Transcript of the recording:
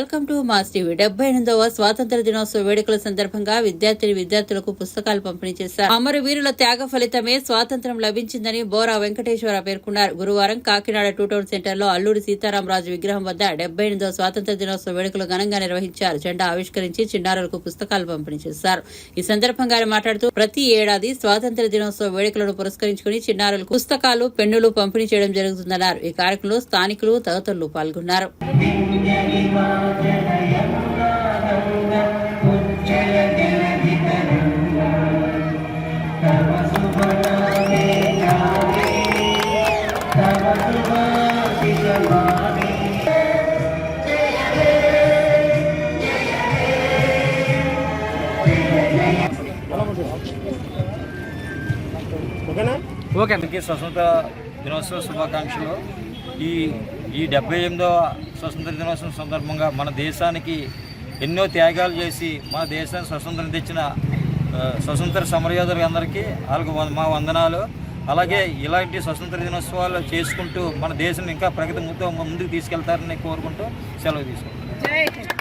Welcome to mass TV. డెబ్బై ఎనిమిదవ స్వాతంత్ర దినోత్సవ వేడుకల సందర్భంగా విద్యార్థిని విద్యార్థులకు పుస్తకాలు పంపిణీ చేశారు. అమరవీరుల త్యాగ ఫలితమే స్వాతంత్ర్యం లభించిందని బోరా వెంకటేశ్వర పేర్కొన్నారు. గురువారం కాకినాడ టూ టౌన్ సెంటర్లో అల్లూరి సీతారామరాజు విగ్రహం వద్ద డెబ్బై ఎనిమిదవ స్వాతంత్ర దినోత్సవ వేడుకలు ఘనంగా నిర్వహించారు. జెండా ఆవిష్కరించి చిన్నారులకు పుస్తకాలు పంపిణీ చేశారు. ఈ సందర్భంగా ఆయన మాట్లాడుతూ ప్రతి ఏడాది స్వాతంత్ర దినోత్సవ వేడుకలను పురస్కరించుకుని చిన్నారులకు పుస్తకాలు పెన్నులు పంపిణీ చేయడం జరుగుతుందన్నారు. ఈ కార్యక్రమంలో స్థానికులు తదితరులు పాల్గొన్నారు. ఓకే అందరికీ స్వతంత్ర దినోత్సవ శుభాకాంక్షలు ఈ ఈ డెబ్బై ఎనిమిదవ స్వతంత్ర దినోత్సవం సందర్భంగా మన దేశానికి ఎన్నో త్యాగాలు చేసి మన దేశానికి స్వతంత్రం తెచ్చిన స్వతంత్ర సమరయోధులు అందరికీ వాళ్ళకు మా వందనాలు. అలాగే ఇలాంటి స్వతంత్ర దినోత్సవాలు చేసుకుంటూ మన దేశం ఇంకా ప్రగతి ముందుకు తీసుకెళ్తారని కోరుకుంటూ సెలవు తీసుకుంటాం